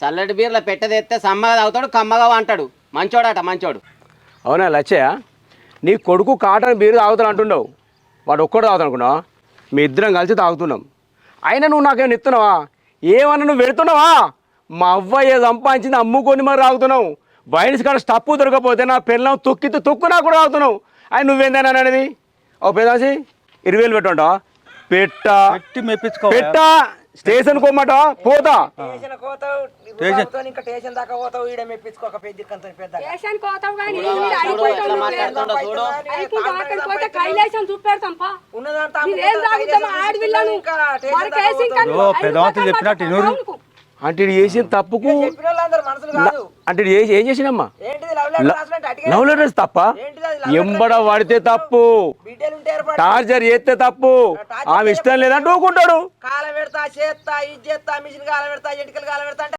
చల్లటి బీర్ల పెట్టదేస్తే సమ్మగా తాగుతాడు కమ్మగా అంటాడు మంచోడట మంచోడు. అవునా లచ్చయ్య? నీ కొడుకు కాటన్ బీరు తాగుతాను అంటుండవు. వాడు ఒక్కడు తాగుతాను అనుకున్నావా? మీ ఇద్దరం కలిసి తాగుతున్నాం. అయినా నువ్వు నాకేమైనా ఇస్తున్నావా? ఏమన్నా నువ్వు పెడుతున్నావా మా అవ్వయ్య సంపాదించింది అమ్ముకొని మరి తాగుతున్నావు. బయట కాడ స్టప్పు దొరకపోతే నా పిల్లం తొక్కితే తొక్కు నాకు కూడా తాగుతున్నావు. ఆయన నువ్వేందని అనేది ఓ పేదాసి ఇరవై వేలు పెట్టంటావా పెట్ట. పెట్టి మెప్పించుకో పెట్ట. స్టేషన్ కొమ్మట పోతా. Station station. దాకా పోతావు ఈడ మెప్పించుకోక పెద్ద పెద్ద స్టేషన్ కానీ పోతే కైలాసం చూపెడతాం పా. ఉన్నదంతా చెప్పినట్టు ఇనురు. అంటే చేసిన తప్పుకు అంటే ఏ- చేసినమ్మా ఏంటిది లవ్ లెటర్స్ తప్ప? ఎంబడ వాడితే తప్పు. టార్చర్ చేస్తే తప్పు. ఆమె ఇష్టం లేదంటే ఊకుంటాడు కాల పెడతా చేస్తా ఇది చేస్తా మిషన్ కాల పెడతా ఎటుకలు కాల పెడతా